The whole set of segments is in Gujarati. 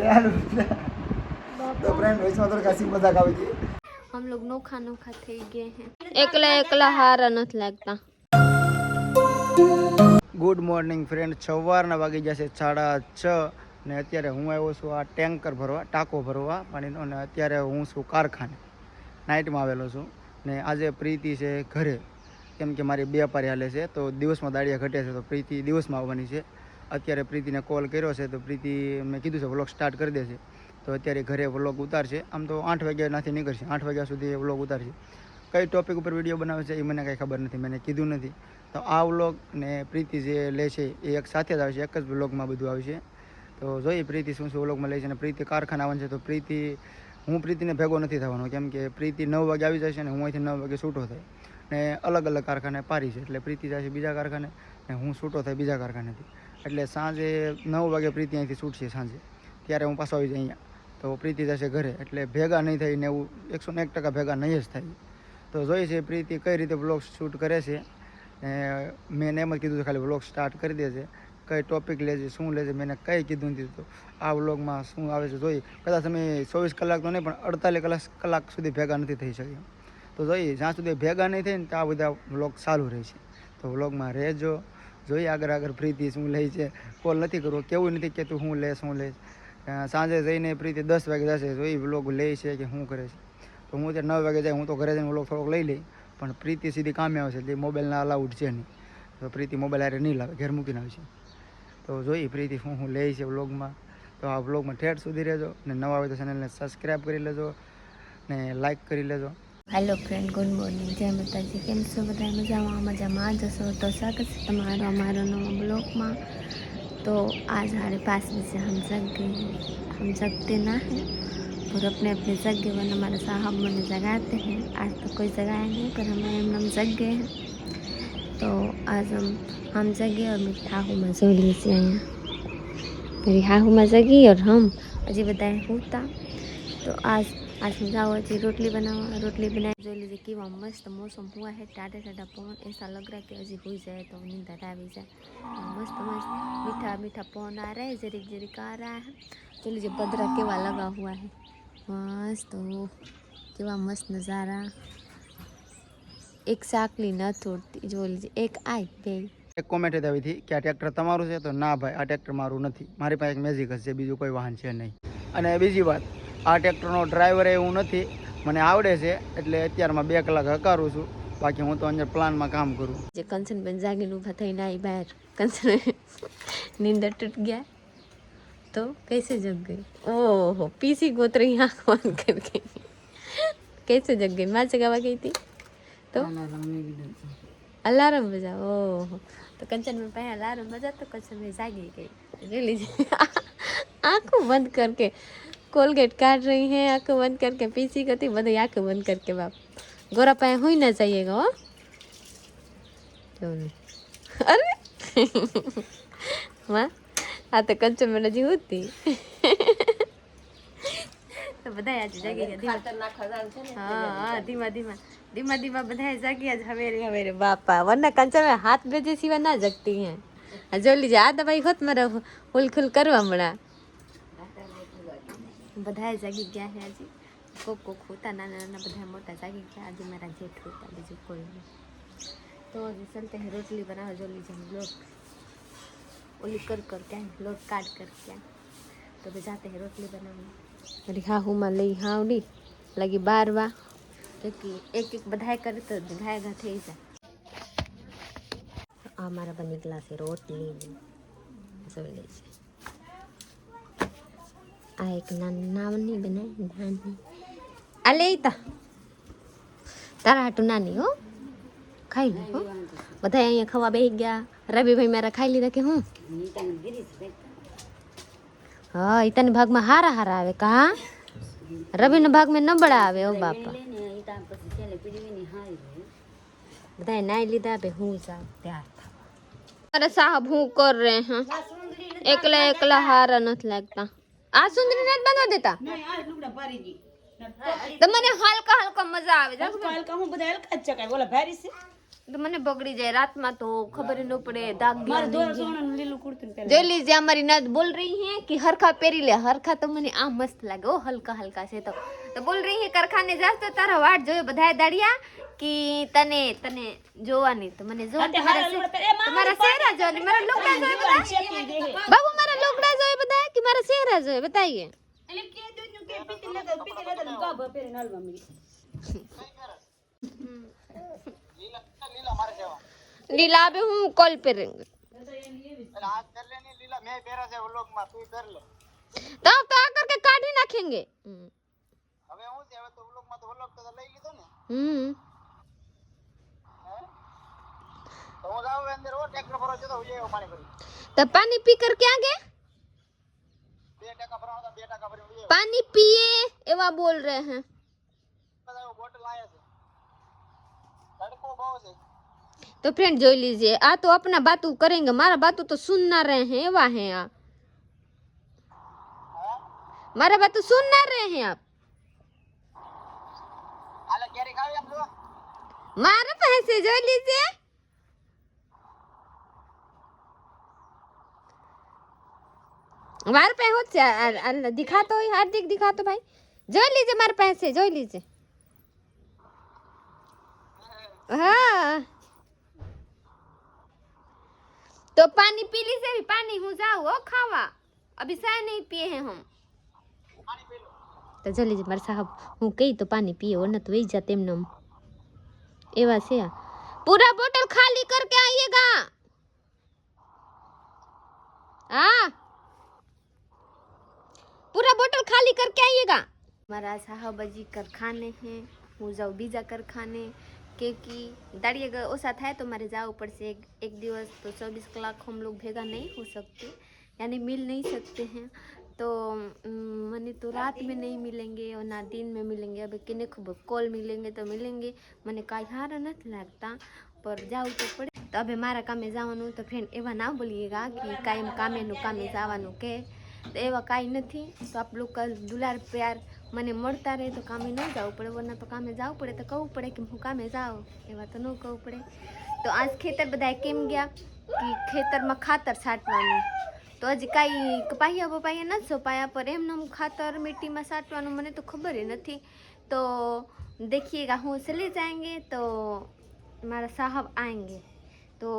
લે હાલો તો ફ્રેન્ડ વૈષ્ણવ તો કાશી મજાક આવી ગઈ हम लोग नोखा नोखा થઈ ગયા હે એકલા એકલા હારા નથી લાગતા ગુડ મોર્નિંગ ફ્રેન્ડ સવારના વાગી જશે સાડા છ ને અત્યારે હું આવ્યો છું આ ટેન્કર ભરવા ટાંકો ભરવા પાણીનો અને અત્યારે હું છું કારખાને નાઇટમાં આવેલો છું ને આજે પ્રીતિ છે ઘરે કેમ કે મારી બે પારી હાલે છે તો દિવસમાં દાડિયા ઘટે છે તો પ્રીતિ દિવસમાં આવવાની છે અત્યારે પ્રીતિને કોલ કર્યો છે તો પ્રીતિ મેં કીધું છે વ્લોગ સ્ટાર્ટ કરી દેશે તો અત્યારે ઘરે વ્લોગ ઉતારશે. આમ તો આઠ વાગ્યાનાથી નીકળશે. આઠ વાગ્યા સુધી વ્લોગ ઉતારશે. કઈ ટોપિક ઉપર વીડિયો બનાવે છે એ મને કાંઈ ખબર નથી. મેં કીધું નથી. તો આ વ્લોગ ને પ્રીતિ જે લે છે એ એક સાથે જ આવશે એક જ વ્લોગમાં બધું આવશે તો જોઈએ પ્રીતિ શું શું વ્લોગમાં લે છે અને પ્રીતિ કારખાના આવવાનું છે તો પ્રીતિ, હું પ્રીતિને ભેગો નથી થવાનો. કેમ કે પ્રીતિ નવ વાગે આવી જાય છે ને હું અહીંથી નવ વાગે છૂટો થાય. ને અલગ અલગ કારખાને પારી છે. એટલે પ્રીતિ જાય છે બીજા કારખાને ને હું છૂટો થાય બીજા કારખાનેથી. એટલે સાંજે નવ વાગે પ્રીતિ અહીંથી છૂટશે સાંજે. ત્યારે હું પાછો આવી જાય અહીંયા. તો પ્રીતિ જશે ઘરે. એટલે ભેગા નહીં થઈને એવું એકસો ને એક ટકા ભેગા નહીં જ થાય. તો જોઈએ છે પ્રીતિ કઈ રીતે બ્લોગ શૂટ કરે છે. મેં એમ જ કીધું છે ખાલી વ્લોગ સ્ટાર્ટ કરી દે છે. કઈ ટોપિક લેજે શું લેજે મેં કંઈ કીધું નથી. તો આ વ્લોગમાં શું આવે છે જોઈ કદાચ અમે ચોવીસ કલાક તો નહીં, પણ અડતાલીસ કલાક કલાક સુધી ભેગા નથી થઈ શક્યા. તો જોઈએ, જ્યાં સુધી ભેગા નહીં થાય ને ત્યાં બધા વ્લોગ ચાલુ રહે છે. તો વ્લોગમાં રહેજો. જોઈએ આગળ આગળ પ્રીતિ શું લે છે. કોલ નથી કરવો, કેવું નથી કે તું શું લે શું લે સાંજે જઈને પ્રીતિ દસ વાગે જશે, જોઈ વ્લોગ લે છે કે શું કરે છે. તો હું ત્યાં નવ વાગે જાય, હું તો ઘરે જઈને વ્લોગ થોડોક લઈ લઈ પણ પ્રીતિ સીધી કામે આવશે, એટલે મોબાઈલના અલાઉડ છે નહીં. તો પ્રીતિ મોબાઈલ હારે નહીં લાવે, ઘેર મૂકીને આવશે. તો જોઈ પ્રીતિ શું શું લે છે વ્લોગમાં તો આ વ્લોગમાં ઠેઠ સુધી રહેજો ને નવા હોય તો ચેનલને સબસ્ક્રાઈબ કરી લેજો, ને લાઈક કરી લેજો. હેલો ફ્રેન્ડ ગુડ મોર્નિંગ જય માતાજી કેમ છો બધા મજામાં મજામાં જશો તો સ્વાગત છે તમારો અમારો નવા બ્લોગમાં तो आज हमारे पास में से हम जग गए हैं हम जगते ना हैं और अपने अपने जग गए वरना हमारे साहब मैंने जगाते हैं आज तो कोई जगाया नहीं पर हमें हम हम जग गए हैं तो आज हम हम जगे और मेरी हाहू में सो ली से आया मेरी हाहू में जगी और हम अजी बताए होता तो आज आज हम जाओ अजी रोटली बनाओ रोटली बनाए जो लीजिए कि वहाँ मस्त मौसम हुआ है टाटा टाटा पवन ऐसा लग रहा है कि अजी हुई जाए तो नींद आ भी जाए मस्त मस्त मीठा मीठा पवन आ रहा है जरीक जरीक आ रहा है तो लीजिए बदरा केवा लगा हुआ है मस्त हो केवा मस्त नज़ारा એક સાકલી ન તોડતી જો લીજે એક આય બે એક કોમેન્ટ જ આવી હતી કે આ ટ્રેક્ટર તમારું છે તો ના ભાઈ આ ટ્રેક્ટર મારું નથી મારી પાસે એક મેજિક જ છે બીજું કોઈ વાહન છે નહીં અને બીજી વાત આ ટ્રેક્ટરનો ડ્રાઈવર એવું નથી. મને આવડે છે એટલે અત્યારમાં બે કલાક હકારું છું. બાકી હું તો અંદર પ્લાનમાં કામ કરું. જે કંચનબેન જાગીને ઊભા થઈને આવી બહાર. કંચન નીંદર તૂટ ગયા. તો કૈસે જગ ગઈ? ઓહો પીસી ગોતરી આંખ બંધ કરી ગઈ. કૈસે જગ ગઈ? માં જગાવા ગઈ હતી? તો? અલાર્મ બજા ઓહો. તો કંચન બેન પાસે અલાર્મ બજા તો કંચનબેન જાગી ગઈ. રેલી આંખો બંધ કરકે कोलगेट काट रही है आँख बंद करके पीसी करती बदई आँख बंद करके बाप। गोरा पाए हो ही ना जाइएगा वो अरे! वाह आ तो कंचो मेरे जी होती। तो है हाँ, हाँ, हाथ भेजे सिवा ना जगती है। जो लीजिए आ दवाई खत मेरा हुलखुल करवा हमड़ा बधाई जागी गया है आज। को को खोता ना ना ना बधाई, मोटा जागी गया आज मेरा जेठ होता, बीजू कोई नहीं। तो अभी चलते हैं रोटली बनावा जो लीजिए हम लोग। वो कर कर क्या लोट काट कर क्या तो भी जाते हैं रोटली बनाने। अरे हाँ हूँ मान ली हाँ उड़ी। लगी बार बार क्योंकि एक एक बधाए कर तो बधाई घटे ही जाए हमारा बनी गला से रोटली। सब लीजिए આ એક નાની નાની બનાવી નાની આ લે તા તારા હાટું નાની હો ખાઈ લે હો બધા અહીંયા ખાવા બેસી ગયા રવિભાઈ મારા ખાઈ લીધા કે હું હા ઈતાની ભાગમાં હારા હારા આવે કા રવિના ભાગમાં નબળા આવે ઓ બાપા બધા નાઈ લીધા બે હું જાઉં ત્યાર અરે સાહેબ હું કર રહે हैं એકલા એકલા હારા નથી લાગતા આ સુંદરી નથી બાંધવા દેતા નહીં આ લુગડા ભારી ગઈ તમને હલકા હલકા મજા આવે છે હલકા હું બધા હલકા જ ચકાય ઓલા ભારી છે તો મને બગડી જાય રાતમાં તો ખબર ન પડે દાગ મારે દોરા સોનાનું લીલું કુર્તું પહેલા જોઈ લીજે અમારી નાત બોલ રહી હે કે હરખા પહેરી લે હરખા તો મને આ મસ્ત લાગે ઓ હલકા હલકા છે તો તો બોલ રહી હે કરખાને જાસ તો તારો વાટ જોયો બધાએ દાડિયા કે તને તને જોવાની તો મને જો તમારા ચહેરા જો મારા લુગડા જો બાબુ બધા કે મારા ચહેરા જોઈ બતાઈએ એટલે કે દૂધનું કે પીતી લેતા પીતી લેતા ગાભા પહેરીને હાલવા માંડી. લીલા મારે જેવા લીલા અબે હું કોલ पे रहेंगे એટલે હાથ કર લે ને લીલા મેં પહેરા છે વ્લોગમાં તું કર લે तो तो आकर के काट ही नाखेंगे હવે હું છે હવે તો વ્લોગમાં તો વ્લોગ તો લઈ લીધો ને हम्म તો હું જાઉં અંદર ઓ ટ્રેક્ટર ભરો છે તો હું જઈ પાણી ભરી तो पानी पी कर क्या गए બે ટકા ભરવાનો તો બે ટકા ભરી હું જઈ पानी पिए एवा बोल रहे हैं બધા બોટલ આયા છે તડકો બહુ છે तो फ्रेंड जोई लीजिए आ तो अपना बातू करेंगे मारा बातू तो सुन ना रहे हैं एवा हैं आप હા मारा बातू सुन ना रहे हैं आप હાલે કેરી ખાવી એમ જો मारे पैसे जोई लीजिए મારે પાસે હોત છે. દેખાતો હોય, હાર્દિક દેખાતો ભાઈ. જોઈ લીજે મારે પાસે, જોઈ લીજે. હા. તો પાણી પી લીજે પાણી હું જાઉં, હો, ખાવા. અભી સા નહીં પીએ હે હમ. તો જોઈ લીજે મારે સાહેબ, હું કહી તો પાણી પીએ ઓને તો વહી જા તેમનો એવા છે પૂરા બોટલ ખાલી કર કે આઈએગા હા. पूरा बोतल खाली करके आइएगा हमारा साहब जी कारखाने हैं હું જાઉં બીજા કારખાને क्योंकि दाड़िए अगर ओसा થાય तो मारे जाओ ऊपर से एक, एक दिवस तो चौबीस कलाक हम लोग भेगा नहीं हो सकते यानी मिल नहीं सकते हैं तो अम, मने तो रात में नहीं मिलेंगे और ना दिन में मिलेंगे अब किने खबर कॉल मिलेंगे तो मिलेंगे મને કાંઈ હારા નથી લાગતા પર જાવું તો પડે તો હવે મારા કામે જવાનું તો ફ્રેન્ડ એવા ના બોલીએગા કે કાયમ કામેનું કામે જવાનું કે તો એવા કાંઈ નથી તો આપ લોગ કા દુલાર પ્યાર મને મળતા રહે તો કામે ન જવું પડે વરના તો કામે જવું પડે તો કહવું પડે કે હું કામે જાઉં એવા તો ન કહવું પડે તો આજ ખેતર બધાએ કેમ ગયા કે ખેતરમાં ખાતર છાંટવાનું તો હજી કાંઈ કપાયા બપાયા નથી સોપાયા પર એમને એમ ખાતર મિટ્ટીમાં છાંટવાનું મને તો ખબર ય નથી તો देखिएगा हम चले जाएंगे तो हमारा साहब आएंगे तो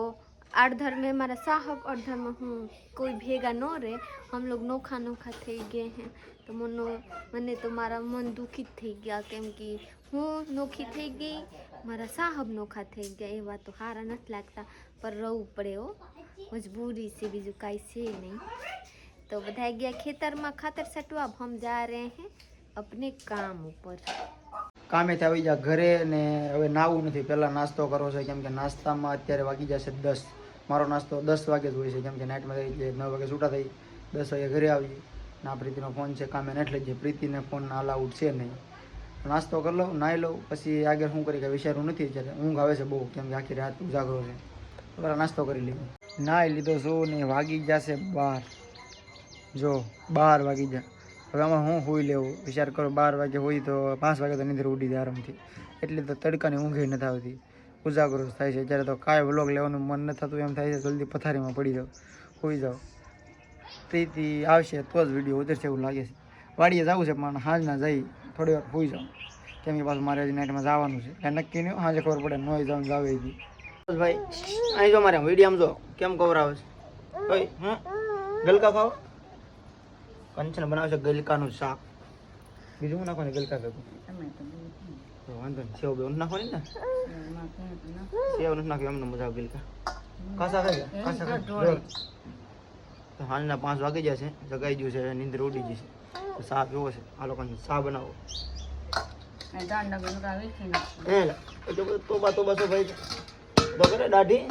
अड़धर में हमारा साहब अड़धर में हूँ कोई भेगा न रहे हम लोग नोखा नोखा થઈ गए हैं તો મનો મને તો મારા મન દુખિત થઈ ગયા કેમ કે હું નોખી થઈ ગઈ મારા સાહબ નોખા થઈ ગયા એ વાત તો સારા નથી લાગતા પર રહેવું પડે હો મજબૂરી છે બીજું કાંઈ છે નહીં તો બધા ગયા ખેતરમાં ખાતર છટવા अब हम जा रहे हैं अपने काम ઉપર કામેથી આવી જા ઘરે ને હવે નાવું નથી પહેલાં નાસ્તો કરવો છે કેમ કે નાસ્તામાં અત્યારે વાગી જશે દસ મારો નાસ્તો દસ વાગે જ હોય છે, કેમ કે નાઇટમાં થઈ જાય નવ વાગે છૂટા થઈ દસ વાગે ઘરે આવી ના પ્રીતિનો ફોન છે, કામે ને લઈ જઈએ પ્રીતિને ફોન અલાઉડ છે નહીં. નાસ્તો કરી લઉં, નાહી લઉં. પછી આગળ શું કરી કે વિચારવું નથી અત્યારે. ઊંઘ આવે છે બહુ, કેમ કે આખી રાત ઉજાગરો છે. બરાબર નાસ્તો કરી લીધો નાહી લીધો શું ને વાગી જશે બાર. જો, બાર વાગી જાય હવે આમાં હું હોઈ લેવું? વિચાર કરો, બાર વાગે હોય તો પાંચ વાગે તો નીંદર ઉડી જાય આરામથી. એટલે તો તડકાની ઊંઘે નથી આવતી. ઉજાગરો થાય છે. જ્યારે તો કાંઈ વ્લોગ લેવાનું મન ન થતું, એમ થાય છે, જલ્દી પથારીમાં પડી જાઓ હોઈ જાવ પ્રીતિ આવશે તો જ વીડિયો ઉતરશે એવું લાગે છે. વાડીએ જવું છે, પણ હાજના જઈ થોડી વાર હોઈ જાઉં કેમ કે પાછું મારે હજી નાઇટમાં જવાનું છે. એટલે નક્કી નહીં હાજે ખબર પડે, નોઈ જાઉં જાવ હતી ભાઈ, અહીં જો મારે વીડિયો જો, કેમ કવરાવે છે? ભાઈ હં ગલકા ખાઓ. કંચન બનાવશે ગલકાનું શાક. બીજું નાખો ને ગલકા ભેગું? વાંધો નહીં, સેવ બેવ નાખો ને? સેવ નથી નાખ્યું એમને મજા આવે ગલકા કાસા ખાઈ કાસા ખાઈ તો હાલના પાંચ વાગી જશે જગાઈ ગયું છે નીંદર ઉડી છે. તો ચા પીવો છે આ લોકોને ચા બનાવો. તોબા તોબા તો ભાઈ. તો કરે દાઢી.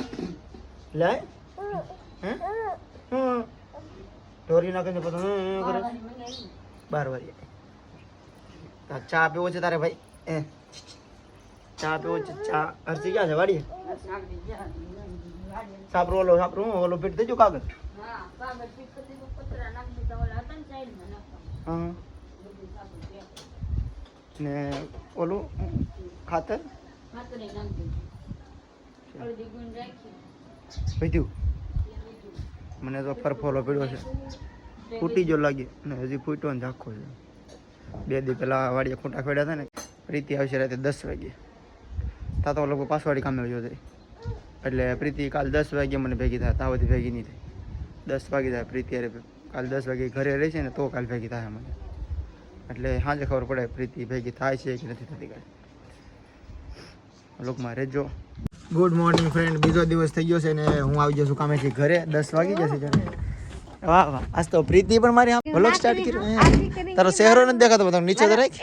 લાય હે? ઢોરી પછી હમ હમ કરે. બાર વાગે. ચા પીવો છે તારે ભાઈ. એ. ચા પીવો છે? ચા હરસી ક્યાં છે વાડીએ? સાપરો ઓલો સાપરો હું ઓલો ફીટ દેજો કાગળ. ને ઓલું ખાતર? વધ્યું મને તો ફરફોલો પીડ્યો છે. ફૂટી જો લાગે. ને હજી ફૂટ્યો ને ઝાખો છે. બે દી પેલા વાડીએ ખૂંટા ખેડ્યા હતા ને પ્રીતિ આવશે રાતે દસ વાગે. તાતો લોકો પાસવાડી કામે ગયો થાય એટલે પ્રીતિ કાલ દસ વાગે મને ભેગી થાય તાવથી ભેગી નહીં થાય. દસ વાગે થાય પ્રીતિ અરે કાલ દસ વાગે ઘરે રહે છે ને તો કાલ ભેગી થાય મને. એટલે સાંજે ખબર પડે પ્રીતિ ભેગી થાય છે કે નથી થતી કાલે. લોકમાં રહેજો. ગુડ મોર્નિંગ ફ્રેન્ડ બીજો દિવસ થઈ ગયો છે ને હું આવી જશું કામે છે ઘરે. દસ વાગી જશે જ્યારે. વાહ વાહ. આજ તો પ્રીતિ પણ મારી વ્લોગ સ્ટાર્ટ કર્યો તારો ચહેરો નથી દેખાતો નીચે તો રાખ.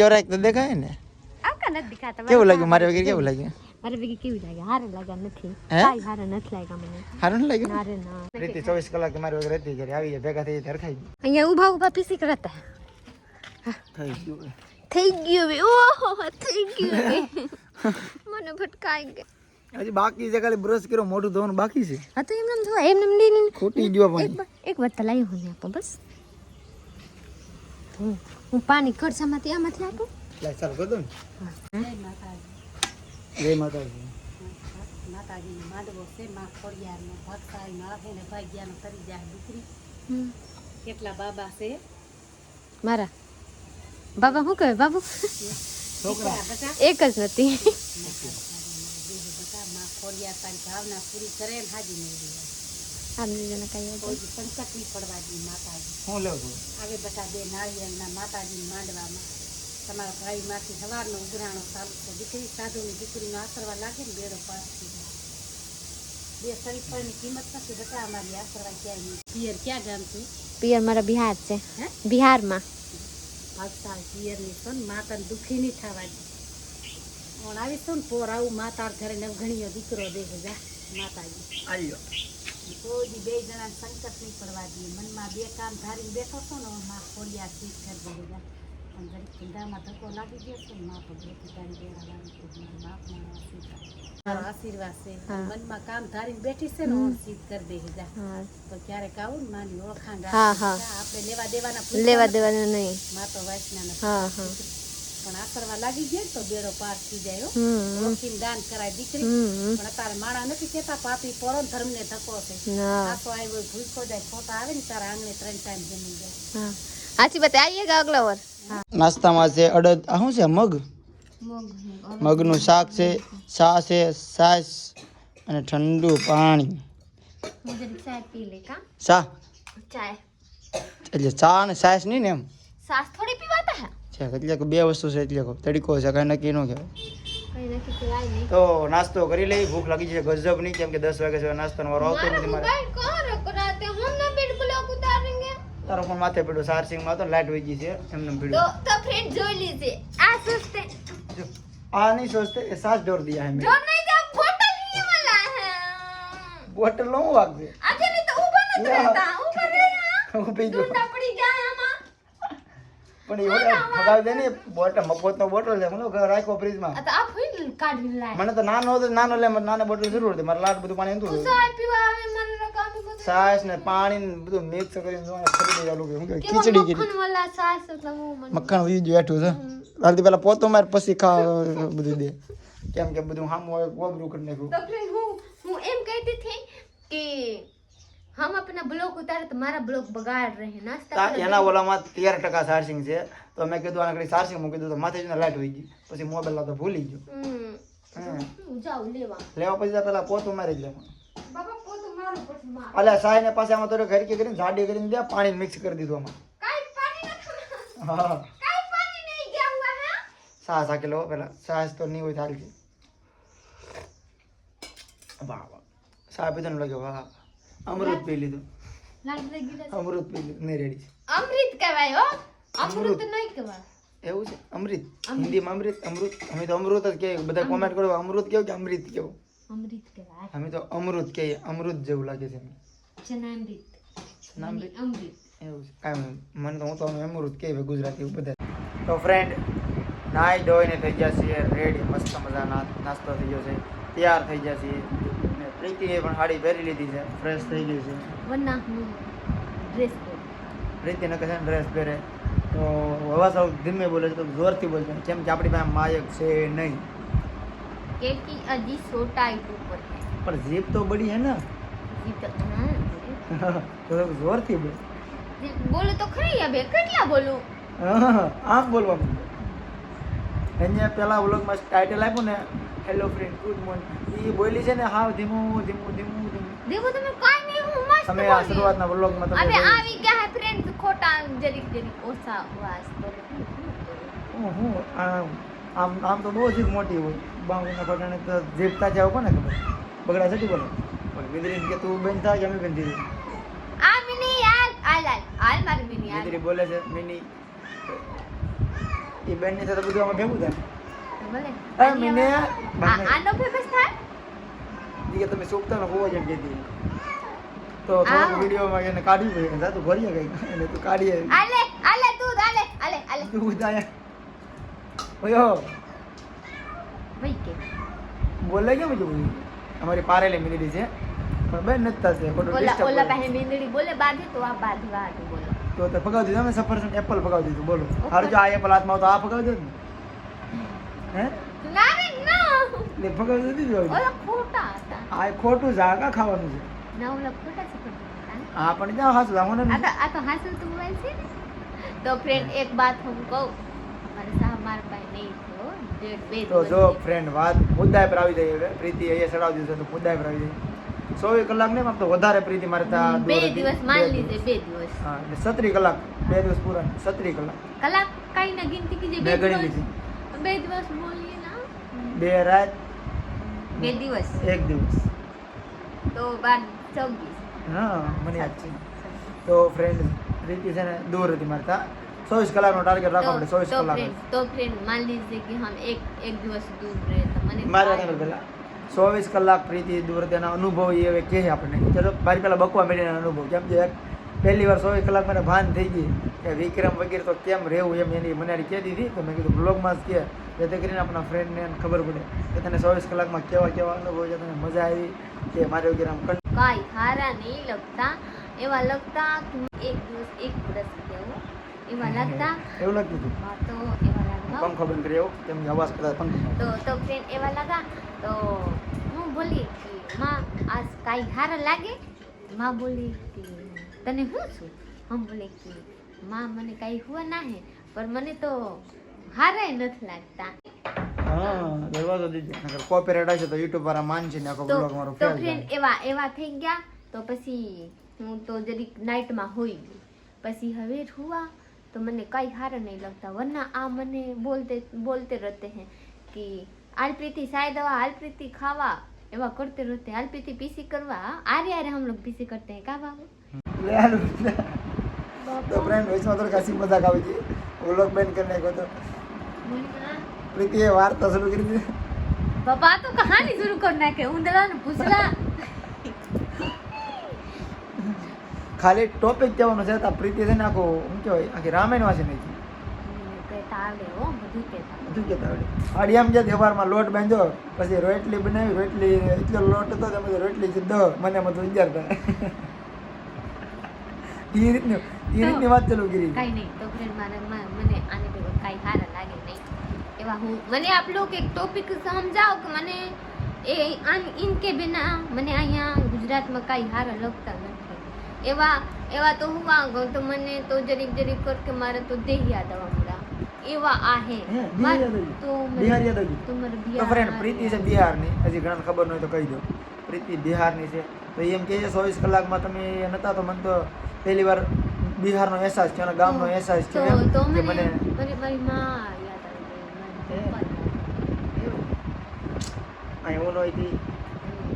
એ રાખ તો દેખાય ને. કેવું લાગ્યું? મારે વગેરે કેવું લાગ્યું? ચોવીસ કલાક મારી વગર ભેગા થઈ ત્યારે અહીંયા ઊભા ઊભા પીસી કરતા. થઈ ગયું થઈ મને ભટકાઈ હજી બાકી છે ખાલી બ્રશ કર્યો મોઢું ધોવાનું બાકી છે. હા તો એમને ધોવા એમને લઈને ખોટી ગયો એક વાત લાવી હું આપો બસ. હું પાણી ખર્ચામાંથી આમાંથી આપું? લાય ચાલ કરી દો ને જય માતાજી માતાજીનો માંડવો છે માં ખોડિયારનો ભક્તાઈનો આવે ને ભાગ્યાનો કરી જાય દીકરી હમ. કેટલા બાબા છે મારા બાબા શું કહે? બાબુ? છોકરા. એક જ નથી. બધા માં ખોડિયાર તારી ભાવના પૂરી કરે ને હાજી મેળવી આમ બીજાને કઈ કોઈ દી સંકટ નહીં પડવા દી માતાજી. હું લેવું? છું આવે બધા બે નાળિયેરના માતાજી માંડવામાં. તમારા ભાઈ માંથી સવારનો ઉઘરાણો ચાલુ છે. દીકરી સાધુની દીકરીનો આશરવાદ લાગે ને બેડો પાસ થઈ જાય બે શરીફળની કિંમત નથી બધા અમારી આશરવાદ ક્યાંય નહીં. પિયર ક્યાં ગામથી? પિયર મારા બિહાર છે. હે? બિહારમાં. આવતા પિયરની છો ને માતાને દુઃખી નહીં થવા દે ઓણ આવીશું ને પોર આવું માતા ઘરે નવઘણીયો દીકરો દે જા માતાજી. આવ્યો કોઈ બે જણાને સંકટ નહીં પડવા દઈએ. મનમાં બે કામ ધારીને બેઠો છો ને ઓણમાં ખોડિયા ચીજ કરી દે પણ જરીક ખીંડામાં ધક્કો લાગી ગયો છે. ને માં તો બેઠી તારી બેડા વાળી તો બાપ મારો આશીર્વાદ છે. મનમાં કામ ધારીને બેઠી છે ને ઓણ કરી દે જા હા. તો ક્યારેક આવું ને માની ઓળખાણ. આપણે લેવા દેવાના લેવા દેવાના નહીં. માં તો વાસનાના હા હા. પણ આસરવા લાગી ગયા તો બેડો પાર થઈ જાય. ઓળખીને દાન કરાય દીકરી. પણ અત્યારે માણા નથી કેતા પાપી પડો ને ધર્મને ધક્કો છે. ના. આખો આવ્યો ભૂલકો જાય ખોટા આવે ને તારા આંગણે ત્રણ ટાઈમ જમી જાય હાચી બતાવીએ અગલા વાર નાસ્તામાં છે અડદ આ શું છે મગ મગનું શાક છે સા છે સાસ અને ઠંડુ પાણી સા એટલે ચા અને સાસ નહીં ને એમ સાસ થોડી પીવાતા હે છે એટલે કે બે વસ્તુ છે એટલે તડકો છે કાંઈ નક્કી ન કહેવાય તો નાસ્તો કરી લઈ ભૂખ લાગી છે ગજબ ની કેમ કે દસ વાગે સુધી નાસ્તો વારો આવતો નથી મારે તારો પણ માથે પડ્યો સારસિંગમાં તો લાઈટ વહી ગઈ છે એમને પડ્યો. તો ફ્રેન્ડ જોઈ લીધી આ સસ્તે. આ નહીં સસ્તે એ સાસ ડોર દિયા હે મેં ડોર નહીં તો બોટલની મલા હે બોટલ નો વાગે આજે નહીં તો ઊભા ન રહેતા. ઊભા રહ્યા. ઊભી જો. ટપડી ગયા આમાં. પણ એ ઓલા ભગાવ દે ને બોટલ મફત નો બોટલ છે મને રાખો ફ્રીજમાં આ તો આ ફૂલ કાઢી લાય. મને તો નાનો નાનો લે મને નાનો બોટલ જરૂર હતી મારા લાડ બધું પાણી હતું. તો પીવા આવે મને છાશ ને પાણી ને બધું મિક્સ કરીને ખીચડી કીધી. મક્ખણ ઉઈ જો છે. હાલથી પેલા પોતો માર પછી ખા બધું દે. કેમ કે બધું હામ હોય કોબરું કરી નાખ્યું. હું એમ કહેતી હતી કે હમ અપના બ્લોગ ઉતારે તો મારા બ્લોક બગાડ રહે. નાસ્તા એના ઓલામાં તેર ટકા ચાર્જિંગ છે. તો મેં કીધું આને ચાર્જિંગ મૂકી દીધું તો માથે જ લાઈટ હોય ગઈ. પછી મોબાઈલ તો ભૂલી ગયો. હમ. લેવા. પછી પેલા પોતું મારી જ લેવાનું. અલ્યા સાહેબ ને પાસે આમાં તો ઘર કે કરીને જાડી કરીને દે પાણી મિક્સ કરી દીધું આમાં. હા. સાસ આ કિલો પેલા સાસ તો નહીં હોય થાલ છે વાહ વાહ. સા પીધો લાગ્યો વાહ અમૃત પી લીધું. અમૃત પી લીધું. નહીં રેડી અમૃત કહેવાય હો. અમૃત. નહીં કહેવાય. એવું છે? અમૃત. હિન્દીમાં અમૃત. અમૃત. અમે તો અમૃત જ બધા કોમેન્ટ કરો અમૃત કેવું કે અમૃત કેવું? અમૃત કહેવાય. અમે તો અમૃત કહીએ અમૃત જેવું લાગે છે અમને. જનામૃત. જનામૃત? અમૃત. એવું છે. કાંઈ મને તો હું તો અમે અમૃત કહીએ ગુજરાતી બધા. તો ફ્રેન્ડ નાહી ધોઈને થઈ ગયા છીએ રેડી મસ્ત મજાના નાસ્તો થઈ ગયો છે. તૈયાર થઈ ગયા છીએ. પ્રીતિએ પણ સાડી પહેરી લીધી છે. ફ્રેશ થઈ ગઈ છે. ડ્રેસ પ્રીતિને કહે ડ્રેસ પહેરે. તો હવા સૌ ધીમે બોલે છે તો જોરથી બોલશે કેમ કે આપણી પાસે માયક છે નહીં. क्योंकि अजी छोटा यूट्यूब पर है पर जीप तो बड़ी है ना जी तो हाँ, તો જોરથી બોલ जी, बोलो तो खरी अब કેટલા બોલું હા, આમ બોલવાનું એને પેલા વ્લોગમાં ટાઇટલ આપ્યું ને હેલો ફ્રેન્ડ ગુડ મોર્નિંગ એ બોલી છે ને હાવ ધીમું ધીમું ધીમું ધીમું દેખો તમે કાઈ નહીં હું મસ્ત તમે આ બોલી. શરૂઆતના વ્લોગમાં તમે હવે જોયું. આવી ગયા હે ફ્રેન્ડ ખોટા જરીક જરીક ઓછા વાસ બોલે હું હું આમ આમ આમ તો બહુ જીભ મોટી હોય બાંગુના પટાણે તો જીભતા જાવ કોને ખબર? બગડા છે બોલો પણ વિદરીને કે તું બેન થાય કે અમે બેન દીધી આ મિની યાર આલ આલ આલ મારી મિની વિદરી બોલે છે મિની. એ બેન ને તો બધું અમે ભેગું થાય? બોલે આ મિને આ આનો ફેમસ થાય? કે તમે સુકતા ને હોવા જેમ કીધી તો થોડો વિડિયો માં એને કાઢ્યું ભાઈ જા તું ભરીએ કઈ એને તું કાઢીએ. આલે આલે તું આલે આલે આલે તું ઉદાયા ઓયો બોલે કેમ બધું? અમારી પારેલી મિનિટી છે. પણ બેન નથી થશે ખોટું ઓલા ઓલા પાસે મીંદડી બોલે બાંધી તો આ બાંધવા હાટુ બોલો. તો તે ફગાવી દીધું અમે સફરજન એપલ ફગાવી દીધું બોલો. હારું જો આ એપલ હાથમાં તો આ ફગાવી દીધું હે? ના રે ના. લે ફગાવી દીધું ઓલા ખોટા હતા. આ ખોટું જાગા ખાવાનું છે? ના ઓલા ખોટા છે પણ આ પણ જાવ હાસું આ તો આ તો હાસલ તો મોબાઈલ છે ને. તો ફ્રેન્ડ એક વાત હું કહું. મારે સાહ મારા પાસે નહીં. તો જો ફ્રેન્ડ વાત મુદ્દાએ પર આવી જાય. હવે પ્રીતિ અહીંયા ચડાવી દીધું તો મુદ્દાએ પર આવી જાય. ચોવીસ કલાક નહીં આમ તો વધારે પ્રીતિ મારે ત્યાં બે દિવસ બે દિવસ. લીધે બે દિવસ. હા એટલે સત્રી કલાક બે દિવસ પૂરા સત્રી કલાક. કલાક કઈ ના ગિનતી કીધી બે ગણી લીધી. બે દિવસ બોલીએ ના બે રાત બે દિવસ. એક દિવસ. તો બાર ચોવીસ. હા મને યાદ છે. તો ફ્રેન્ડ પ્રીતિ છે ને દૂર હતી મારે ત્યાં. ચોવીસ કલાકનો ટાર્ગેટ રાખવા પડે ચોવીસ કલાક તો ફ્રેન્ડ માન લીજે કે હમ એક એક દિવસ દૂર રહે તો મને મારે. પેલા ચોવીસ કલાક પ્રીતિ દૂર તેના અનુભવ એ હવે કહે આપણને ચલો મારી પેલા બકવા મેળીના અનુભવ કેમ કે પહેલી વાર ચોવીસ કલાક મને ભાન થઈ ગઈ કે વિક્રમ વગેરે તો કેમ રહેવું એમ એની મને હારી કહેતી હતી તો મેં કીધું બ્લોગમાં જ કે જેથી કરીને આપણા ફ્રેન્ડને ખબર પડે કે તને ચોવીસ કલાકમાં કેવા કેવા અનુભવ છે તને મજા આવી કે મારે વગેરે આમ કંઈ હારા નહીં લગતા એવા લગતા એક દિવસ એક વર્ષ જેવું એવા લાગતા. એવું લાગતું હતું? તો એવા લાગતા. પંખો બંધ કર્યો કેમ અવાજ કદાચ પંખો તો તો ફ્રેન્ડ એવા લાગા તો હું બોલી માં આ કાંઈ હાર લાગે? માં બોલી તને હું છું? હમ બોલે કે માં મને કાંઈ હુआ ના હે પર મને તો હારાય નથી લાગતા. હા દરવાજો દીધો. નકર કોપીરાઇટ આવશે તો યુટ્યુબ વાળા માનશે ને આખો બ્લોગ મારો તો ફ્રેન્ડ એવા એવા થઈ ગયા. તો પછી હું તો જરીક નાઇટમાં હોઈ ગઈ. પછી હવે હુआ तो मैंने कई हारा नहीं लगता वरना आ मैंने बोलते बोलते रहते हैं कि आलप्रीति साय दवा आलप्रीति खावा एवा करते रहते हैं आलप्रीति पीसी करवा आरे आरे हम लोग पीसी करते हैं का बाबू तो फ्रेंड વચમાં તો કાશી મજાક આવી ગઈ વ્લોગ બેન કરી નાખ્યો તો પ્રીતિએ વાર્તા શરૂ કરી દીધી પપ્પા તો કહાની શરૂ કરી નાખે ઉંદરા ને ભૂસરા ખાલી ટોપિક કહેવાનો છે તો પ્રીતિ છે ને શું કહેવાય આખી રામાયણ વાંચી નાખી. બધું કહેતા આવડે. અડિયામ જે તહેવારમાં લોટ બાંધ્યો પછી રોટલી બનાવી રોટલી એટલો લોટ હતો તમે રોટલી છે મને મત વિચારતા એ રીતની એ રીતની વાત ચાલુ કરી. કાંઈ નહીં તો ફ્રેન્ડ મારે મને આને ભેગો કાંઈ સારા લાગે નહીં. એવા હું મને આપ આપલો કે ટોપિક સમજાવો કે મને એ આમ ઇન કે બેના મને અહીંયા ગુજરાતમાં કાંઈ સારા લગતા નથી. એવા એવા તો હું વાંગો તો મને તો જરીક જરીક કર કે મારે તો દેહ યાદ આવવા મળ્યા એવા આ હે? તો બિહાર યાદ આવી? તો મારે તો બિહાર ફ્રેન્ડ પ્રીતિ છે બિહારની. હજી ઘણા ખબર ન હોય તો કહી દો. પ્રીતિ બિહારની છે. તો એમ કહે છે ચોવીસ કલાકમાં તમે નતા તો મને તો પહેલી વાર બિહારનો અહેસાસ થયો અને ગામનો અહેસાસ થયો તો મને મારી મારી માં યાદ આવી ગઈ મને પપ્પા યાદ આવી અહીં હું નહોતી ગઈ.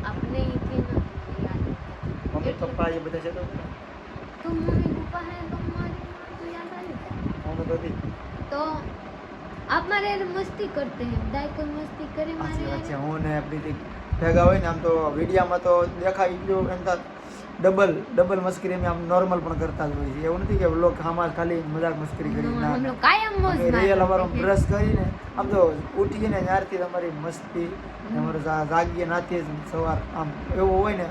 આપણે કે ના યાદ મમ્મી એટલે- પપ્પા એ બધા છે તો? તો મમ્મી પપ્પા હે તો મારી યાદ આવી કોણ હતી તો? આપ મારે મસ્તી કરતે હે દાઈ મસ્તી કરે મારે અચ્છા હું ને પ્રીતિ ભેગા હોય ને આમ તો વિડિયામાં તો દેખાઈ ગયું એમ થાત ડબલ ડબલ મસ્કરી અમે આમ નોર્મલ પણ કરતા જ હોય છે એવું નથી કે લોકો આમાં ખાલી મજાક મસ્કરી કરી ના કાયમ રિયલ અમારો બ્રશ કરીને આમ તો ઉઠીને ત્યારથી અમારી મસ્તી તમારું જાગીએ નાથી સવાર. આમ એવું હોય ને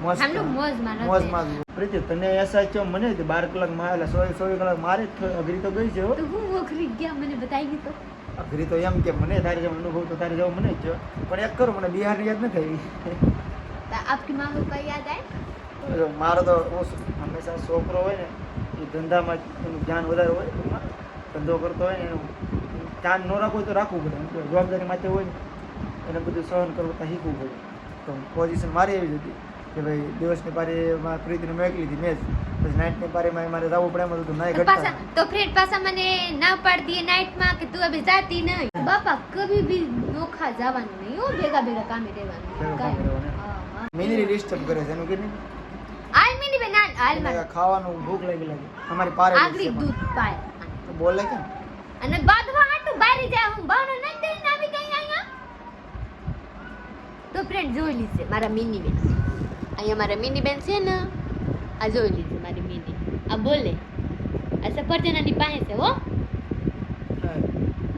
મોજમાં પ્રીતિ તને એસઆઈ ચો મને બાર કલાકમાં એટલે સો સો કલાક મારે અઘરી તો ગઈ છે હું. અઘરી ગયા મને બતાવી તો. એમ કે મને તારે જેમ અનુભવ તો તારે જેવો મને જ પણ એક કરો મને બિહાર યાદ ન થઈ આપની મારો તો હંમેશા છોકરો હોય ને એ ધંધામાં એનું ધ્યાન વધારે હોય ધંધો કરતો હોય ને એનું કાન ન રાખવું તો રાખવું પડે. જવાબદારી માટે હોય ને એને બધું સહન કરવું તો શીખવું પડે. તો પોઝિશન મારી એવી જ હતી. કે ભાઈ દિવસની પારીમાં પ્રીતિને મેકલી હતી મેચ પછી નાઇટની પારીમાં મારે જવું પડે એમ હતું તો નહીં ઘટતા. તો ફ્રેન્ડ પાછા મને ના પાડતી નાઇટમાં કે તું હવે જાતી નહીં. બાપા કભી બી નોખા જવાનું નહીં હો ભેગા ભેગા કામે રહેવાનું. મિની ડિસ્ટર્બ કરે છે એનું કેટલી આલ મિની બેન આલ ખાવાનું ભૂખ લાગી લાગે. અમારી પારે આગરી દૂધ પાય. તો બોલે કે અને બાદવા આટું બારી જાય હું બાવનો નથી દઈને આવી ગઈ અહીંયા તો ફ્રેન્ડ જોઈ લીધે મારા મિની બેન. અહીંયા મારા મિની બેન છે ને આ જોઈ લીધી મારી મિની આ બોલે આ સફરજન પાસે છે હો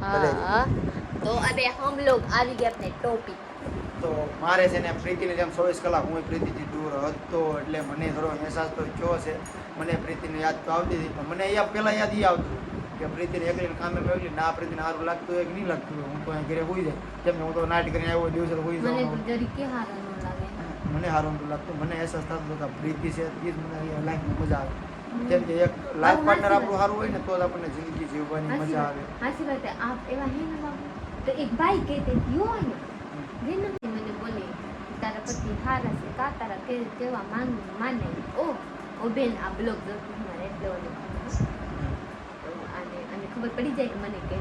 હા તો અરે હમ લોગ આવી ગયા આપણે ટોપિક તો મારે છે ને પ્રીતિની જેમ ચોવીસ કલાક હું પ્રીતિથી દૂર હતો એટલે મને થોડો અહેસાસ તો થયો છે મને પ્રીતિની યાદ તો આવતી હતી પણ મને અહીંયા પહેલાં યાદ એ આવતું કે પ્રીતિને એકલીને કામે મેળવી ના પ્રીતિને સારું લાગતું હોય કે નહીં લાગતું હોય હું તો અહીંયા ઘરે હોઈ જાય જેમ હું તો નાટ કરીને આવ્યો દિવસે હોઈ જાઉં મને સારું નથી લાગતું. મને એહસાસ થતો કે પ્રીતિ છે એ જ મને લાઈફમાં મજા આવે. કેમ કે એક લાઈફ પાર્ટનર આપણું સારું હોય ને તો જ આપણને જિંદગી જીવવાની મજા આવે. સાચી વાત આપ એવા હે તો એક ભાઈ કહેતે યુ હોય ને મને બોલે તારા પતિ હારા છે કા? તારા કે કેવા માંગ માને? ઓ ઓ બેન આ બ્લોગ જો મારે એટલે ઓલો અને અને ખબર પડી જાય કે મને કે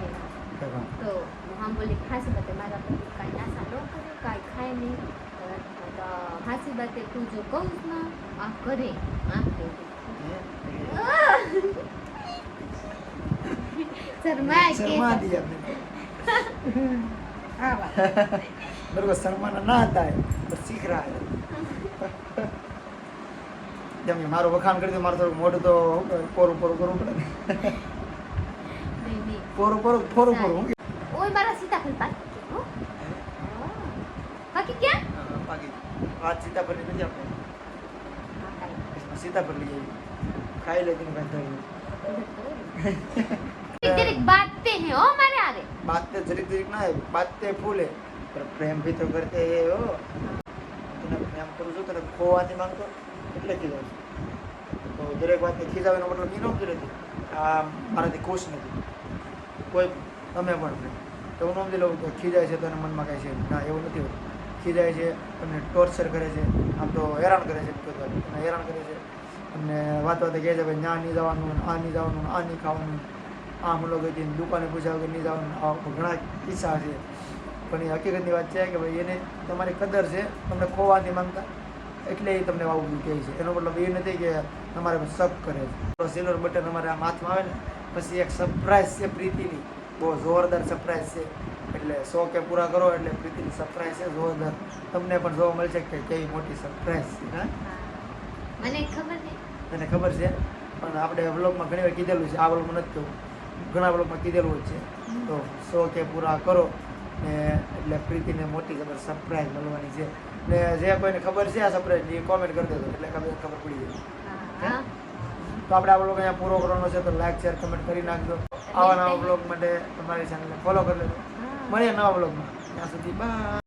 તો હું આમ બોલી ખાસ બતે મારા પતિ કાંઈ ના ન કરે કાંઈ ખાય નહીં. तो हासी बात है तू जो कहूँ ना आप करे आप शर्मा शर्मा के दिया आपने હા વાત मेरे को शर्माना ना आता है पर सीख रहा है જેમ કે મારું વખાણ કરી દે મારું થોડું મોઢું તો શું કહેવાય, પોરું પોરું કરવું પડે ને नहीं नहीं પોરું પોરું ફોરું ફોરું શું ओए मारा सीताफल આજ સીતાફળી નથી આપણે. સીતાફળી જેવી ખાઈ લેતી કંટાળી बातें हैं ओ हमारे आगे बातें जरिक जरिक ना है बातें फूल है पर प्रेम भी तो करते हैं हो તને પ્રેમ કરું છું તને ખોવાથી માંગતો એટલે કીધું છું. તો દરેક વાતને ખીજાવેનો મતલબ એ નહોતું રહેતી આ મારાથી ખુશ નથી. કોઈ તમે પણ તો હું સમજી લઉં ખીજાય છે તો એના મનમાં કાંઈ છે. ના એવું નથી હોતું. ખીજાય છે અને ટોર્ચર કરે છે. આમ તો હેરાન કરે છે વાત હેરાન કરે છે. એમને વાત વાતે કહે છે ભાઈ ના નહીં જવાનું, આ નહીં જવાનું, આ નહીં ખાવાનું. આમ લોકો દુકાને પૂછ્યા વગર નહીં જવાનું. આવા ઘણા કિસ્સા છે. પણ એ હકીકતની વાત છે કે ભાઈ એને તમારી કદર છે. તમને ખોવા નથી માંગતા. એટલે એ તમને આવું કહે છે. એનો મતલબ એ નથી કે તમારે શક કરે છે. સિલ્વર બટન અમારે આમ હાથમાં આવે ને, પછી એક સરપ્રાઈઝ છે પ્રીતિની. બહુ જોરદાર સરપ્રાઈઝ છે. એટલે સો કે પૂરા કરો એટલે પ્રીતિની સરપ્રાઈઝ છે જોરદાર. તમને પણ જોવા મળશે કે કેવી મોટી સરપ્રાઈઝ છે હા? મને ખબર છે. તને ખબર છે? પણ આપણે વ્લોગમાં ઘણી વાર કીધેલું છે આ વ્લોગમાં નથી કહ્યું ઘણા વ્લોગમાં કીધેલું છે. તો સો કે પૂરા કરો ને એટલે પ્રીતિને મોટી ખબર સરપ્રાઈઝ મળવાની છે. ને જે કોઈને ખબર છે આ સરપ્રાઈઝ એ કોમેન્ટ કરી દેજો એટલે ખબર ખબર પડી જાય. હા તો આપણે આ બ્લોગ અહીંયા પૂરો કરવાનો છે તો લાઈક શેર કમેન્ટ કરી નાખજો. આવા નવા બ્લોગ માટે તમારી ચેનલને ફોલો કરી લેજો. મળીએ નવા બ્લોગમાં ત્યાં સુધી બાય